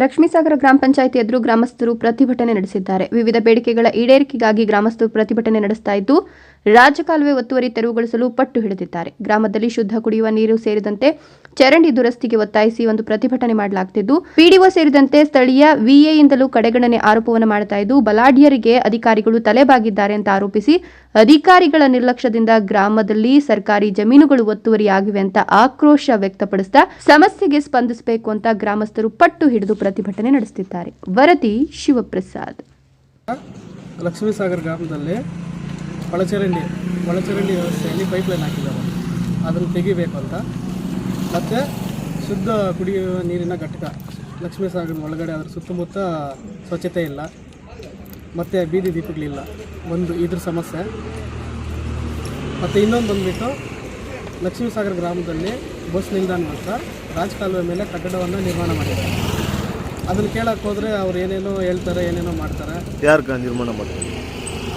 ಲಕ್ಷ್ಮೀಸಾಗರ ಗ್ರಾಮ ಪಂಚಾಯತ್ ಎದುರು ಗ್ರಾಮಸ್ಥರು ಪ್ರತಿಭಟನೆ ನಡೆಸಿದ್ದಾರೆ. ವಿವಿಧ ಬೇಡಿಕೆಗಳ ಈಡೇರಿಕೆಗಾಗಿ ಗ್ರಾಮಸ್ಥರು ಪ್ರತಿಭಟನೆ ನಡೆಸ್ತಾ ಇದ್ದು ರಾಜಕಾಲುವೆ ಒತ್ತುವರಿ ತೆರವುಗೊಳಿಸಲು ಪಟ್ಟು ಹಿಡಿದಿದ್ದಾರೆ. ಗ್ರಾಮದಲ್ಲಿ ಶುದ್ಧ ಕುಡಿಯುವ ನೀರು ಸೇರಿದಂತೆ ಚರಂಡಿ ದುರಸ್ತಿಗೆ ಒತ್ತಾಯಿಸಿ ಒಂದು ಪ್ರತಿಭಟನೆ ಮಾಡಲಾಗುತ್ತಿದ್ದು ಪಿಡಿಒ ಸೇರಿದಂತೆ ಸ್ಥಳೀಯ ವಿಎಯಿಂದಲೂ ಕಡೆಗಣನೆ ಆರೋಪವನ್ನು ಮಾಡ್ತಾ ಇದ್ದು, ಬಲಾಢ್ಯರಿಗೆ ಅಧಿಕಾರಿಗಳು ತಲೆಬಾಗಿದ್ದಾರೆ ಅಂತ ಆರೋಪಿಸಿ, ಅಧಿಕಾರಿಗಳ ನಿರ್ಲಕ್ಷ್ಯದಿಂದ ಗ್ರಾಮದಲ್ಲಿ ಸರ್ಕಾರಿ ಜಮೀನುಗಳು ಒತ್ತುವರಿಯಾಗಿವೆ ಅಂತ ಆಕ್ರೋಶ ವ್ಯಕ್ತಪಡಿಸ್ತಾ, ಸಮಸ್ಯೆಗೆ ಸ್ಪಂದಿಸಬೇಕು ಅಂತ ಗ್ರಾಮಸ್ಥರು ಪಟ್ಟು ಹಿಡಿದು ಪ್ರತಿಭಟನೆ ನಡೆಸುತ್ತಿದ್ದಾರೆ. ವರದಿ ಶಿವಪ್ರಸಾದ್. ಲಕ್ಷ್ಮೀಸಾಗರ್ ಗ್ರಾಮದಲ್ಲಿ ಒಳಚರಂಡಿ ಒಳಚರಂಡಿ ವ್ಯವಸ್ಥೆಯಲ್ಲಿ ಪೈಪ್ಲೈನ್ ಹಾಕಿದ್ದಾರೆ. ಅದನ್ನು ತೆಗಿಬೇಕು ಅಂತ. ಮತ್ತು ಶುದ್ಧ ಕುಡಿಯುವ ನೀರಿನ ಘಟಕ ಲಕ್ಷ್ಮೀಸಾಗರದ ಒಳಗಡೆ ಅದರ ಸುತ್ತಮುತ್ತ ಸ್ವಚ್ಛತೆ ಇಲ್ಲ. ಮತ್ತು ಬೀದಿ ದೀಪಗಳಿಲ್ಲ. ಒಂದು ಇದ್ರ ಸಮಸ್ಯೆ. ಮತ್ತು ಇನ್ನೊಂದು ಬಂದುಬಿಟ್ಟು ಲಕ್ಷ್ಮೀಸಾಗರ ಗ್ರಾಮದಲ್ಲಿ ಬಸ್ ನಿಲ್ದಾಣ ಅಂತ ರಾಜಕಾಲುವೆ ಮೇಲೆ ಕಟ್ಟಡವನ್ನು ನಿರ್ಮಾಣ ಮಾಡಿದ್ದಾರೆ. ಅದನ್ನು ಕೇಳಕ್ಕೆ ಹೋದರೆ ಅವ್ರು ಏನೇನೋ ಹೇಳ್ತಾರೆ ಏನೇನೋ ಮಾಡ್ತಾರೆ. ಯಾರು ಕ- ನಿರ್ಮಾಣ ಮಾಡ್ತಾರೆ?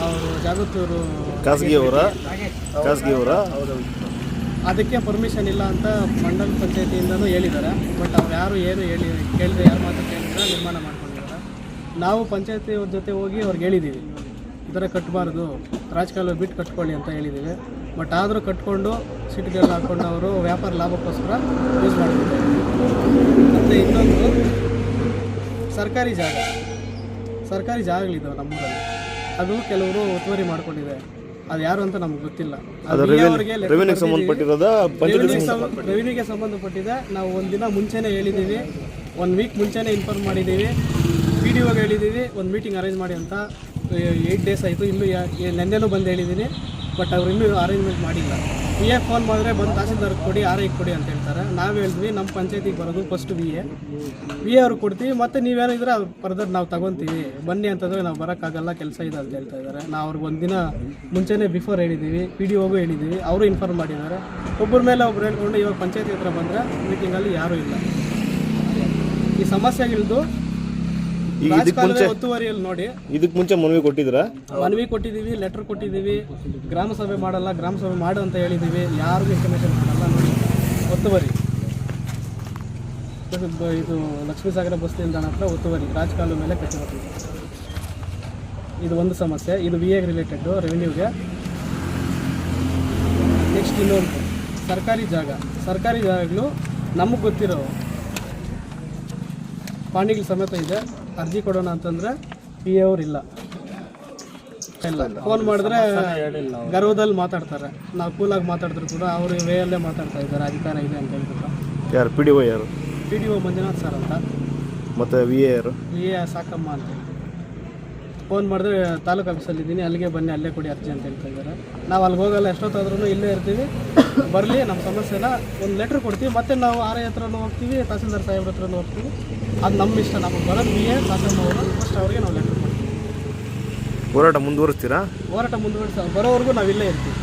ಅವರು ಜಾಗೃತಿಯವರು ಖಾಸಗಿಯವರ? ಖಾಸಗಿಯವರ? ಅದಕ್ಕೆ ಪರ್ಮಿಷನ್ ಇಲ್ಲ ಅಂತ ಮಂಡಲ ಪಂಚಾಯತಿಯಿಂದನೂ ಹೇಳಿದ್ದಾರೆ. ಬಟ್ ಅವ್ರು ಯಾರು ಏನು ಹೇಳಿ ಕೇಳಿದ್ರೆ ಯಾರು ಮಾತ್ರ ಕೇಳಿದ್ರೆ ನಿರ್ಮಾಣ ಮಾಡ್ಕೊಂಡಿದ್ದಾರೆ. ನಾವು ಪಂಚಾಯತಿ ಅವ್ರ ಜೊತೆ ಹೋಗಿ ಅವ್ರಿಗೆ ಹೇಳಿದ್ದೀವಿ. ಈ ಥರ ಕಟ್ಟಬಾರ್ದು ರಾಜಕಾಲುವೆ ಬಿಟ್ಟು ಕಟ್ಕೊಳ್ಳಿ ಅಂತ ಹೇಳಿದ್ದೀವಿ. ಬಟ್ ಆದರೂ ಕಟ್ಕೊಂಡು ಸಿಟಿಗೆಲ್ಲ ಹಾಕ್ಕೊಂಡು ಅವರು ವ್ಯಾಪಾರ ಲಾಭಕ್ಕೋಸ್ಕರ ಯೂಸ್ ಮಾಡ್ತಿದ್ದಾರೆ. ಮತ್ತು ಇನ್ನೊಂದು ಸರ್ಕಾರಿ ಜಾಗ. ಸರ್ಕಾರಿ ಜಾಗಗಳಿದ್ದಾವೆ ನಮ್ಮೂರಲ್ಲಿ. ಅದು ಕೆಲವರು ಒತ್ತುವರಿ ಮಾಡ್ಕೊಂಡಿದ್ದಾರೆ ಅದು ಯಾರು ಅಂತ ನಮ್ಗೆ ಗೊತ್ತಿಲ್ಲ. ರೆವಿನ್ಯೂಗೆ ಸಂಬಂಧಪಟ್ಟಿರೋದ? ರೆವಿನ್ಯೂಗೆ ಸಂಬಂಧಪಟ್ಟಿದೆ. ನಾವು ಒಂದಿನ ಮುಂಚೆನೇ ಹೇಳಿದ್ದೀವಿ. ಒಂದು ವೀಕ್ ಮುಂಚೆನೇ ಇನ್ಫಾರ್ಮ್ ಮಾಡಿದ್ದೀವಿ. ಪಿ ಡಿ ಒಗೆ ಹೇಳಿದ್ದೀವಿ. ಒಂದು ಮೀಟಿಂಗ್ ಅರೇಂಜ್ ಮಾಡಿ ಅಂತ ಏಯ್ಟ್ ಡೇಸ್ ಆಯಿತು. ಇನ್ನೂ ನೆನ್ನೆನೂ ಬಂದು ಹೇಳಿದ್ದೀನಿ. ಬಟ್ ಅವ್ರು ಇನ್ನೂ ಅರೇಂಜ್ಮೆಂಟ್ ಮಾಡಿಲ್ಲ. ವಿ ಎ ಫೋನ್ ಮಾಡಿದ್ರೆ ಬಂದು ತಹಸೀಲ್ದಾರ್ ಕೊಡಿ, ಆರ್ ಕೊಡಿ ಅಂತ ಹೇಳ್ತಾರೆ. ನಾವು ಹೇಳಿದ್ವಿ ನಮ್ಮ ಪಂಚಾಯತಿಗೆ ಬರೋದು first V A. V A ಅವ್ರಿಗೆ ಕೊಡ್ತೀವಿ, ಮತ್ತು ನೀವೇನಿದ್ರೆ ಫರ್ದರ್ ನಾವು ತಗೊತೀವಿ. ಬನ್ನಿ ಅಂತಂದರೆ ನಾವು ಬರೋಕ್ಕಾಗಲ್ಲ, ಕೆಲಸ ಇದೆ ಅಂತ ಹೇಳ್ತಾ ಇದ್ದಾರೆ ನಾವು ಅವ್ರಿಗೆ ಒಂದಿನ ಮುಂಚೆನೇ ಬಿಫೋರ್ ಹೇಳಿದ್ದೀವಿ ಪಿ ಡಿ ಒಗೂ ಹೇಳಿದ್ದೀವಿ ಅವರು ಇನ್ಫಾರ್ಮ್ ಮಾಡಿದ್ದಾರೆ. ಒಬ್ಬರ ಮೇಲೆ ಒಬ್ರು ಹೇಳ್ಕೊಂಡು ಇವಾಗ ಪಂಚಾಯತಿ ಹತ್ರ ಬಂದರೆ ಮೀಟಿಂಗಲ್ಲಿ ಯಾರೂ ಇಲ್ಲ. ಈ ಸಮಸ್ಯೆಗಿಳ್ದು ಈಗ ಇದಕ್ಕೆ ಮುಂಚೆ ಒತ್ತುವರಿಯಲ್ಲಿ ನೋಡಿ. ಇದಕ್ಕೆ ಮುಂಚೆ ಮನವಿ ಕೊಟ್ಟಿದ್ದೀರಾ? ಮನವಿ ಕೊಟ್ಟಿದ್ದೀವಿ ಲೆಟರ್ ಕೊಟ್ಟಿದ್ದೀವಿ ಗ್ರಾಮ ಸಭೆ ಮಾಡಲ್ಲ ಗ್ರಾಮ ಸಭೆ ಮಾಡು ಅಂತ ಹೇಳಿದ್ದೀವಿ. ಯಾರಿಗೂ ಇನ್ಫಾರ್ಮೇಶನ್ ಮಾಡಲ್ಲ ನೋಡಿ. ಒತ್ತುವರಿ. ಇದು ಲಕ್ಷ್ಮೀಸಾಗರ ಬಸ್ ನಿಲ್ದಾಣ ಹತ್ರ ಒತ್ತುವರಿ. ರಾಜಕಾಲು ಮೇಲೆ ಕಟ್ಟಿರೋದು ಇದು ಒಂದು ಸಮಸ್ಯೆ. ಇದು ವಿ ಎಗೆ ರಿಲೇಟೆಡ್ ರೆವಿನ್ಯೂಗೆ ನೆಕ್ಸ್ಟ್ ಇನ್ನೊಂದು. ಸರ್ಕಾರಿ ಜಾಗ. ಸರ್ಕಾರಿ ಜಾಗಗಳು ನಮಗೆ ಗೊತ್ತಿರೋ ಪಾಣಿಗಳ ಸಮೇತ ಇದೆ. ಅರ್ಜಿ ಕೊಡೋಣ ಅಂತಂದ್ರೆ ಪಿ ಎ ಅವ್ರು ಇಲ್ಲ. ಇಲ್ಲ. ಫೋನ್ ಮಾಡಿದ್ರೆ ಗರ್ವದಲ್ಲಿ ಮಾತಾಡ್ತಾರೆ. ನಾವು ಕೂಲಾಗಿ ಮಾತಾಡಿದ್ರು ಕೂಡ ಅವರು ವೇಯಲ್ಲೇ ಮಾತಾಡ್ತಾ ಇದ್ದಾರೆ ಅಧಿಕಾರ ಇದೆ ಅಂತ ಹೇಳ್ಬಿಟ್ಟು. ಯಾರು ಪಿ ಡಿ ಒ ಯಾರು? P D O Manjunath sir ಅಂತ. ಮತ್ತು ವಿ ಎ ಯಾರು? ವಿ ಎ ಸಾಕಮ್ಮ ಅಂತ. ಫೋನ್ ಮಾಡಿದ್ರೆ ತಾಲೂಕು ಆಫೀಸಲ್ಲಿ ಇದ್ದೀನಿ ಅಲ್ಲಿಗೆ ಬನ್ನಿ ಅಲ್ಲೇ ಕೊಡಿ ಅರ್ಜಿ ಅಂತ ಹೇಳ್ತಾ ಇದ್ದಾರೆ. ನಾವು ಅಲ್ಲಿಗೆ ಹೋಗಲ್ಲ ಎಷ್ಟೊತ್ತಾದ್ರೂ ಇಲ್ಲೇ ಇರ್ತೀವಿ. ಬರಲಿ ನಮ್ಮ ಸಮಸ್ಯೆನ ಒಂದು ಲೆಟ್ರ್ ಕೊಡ್ತೀವಿ ಮತ್ತೆ ನಾವು ಆರ್ ಐ ಹತ್ರನೂ ಹೋಗ್ತೀವಿ ತಹಸೀಲ್ದಾರ್ ಸಾಹೇಬ್ರ ಹತ್ರನೂ ಹೋಗ್ತೀವಿ. ಅದು ನಮ್ಮ ಇಷ್ಟ ನಮಗೆ ಬರೋದು ವಿ ಎ ಅವರು ಫಸ್ಟ್ ಅವ್ರಿಗೆ ನಾವು ಲೆಟ್ರ್ ಕೊಡ್ತೀವಿ. ಹೋರಾಟ ಮುಂದುವರಿಸ್ತೀರಾ? ಹೋರಾಟ ಮುಂದುವರಿಸ ಬರೋವರೆಗೂ ನಾವು ಇಲ್ಲೇ ಇರ್ತೀವಿ.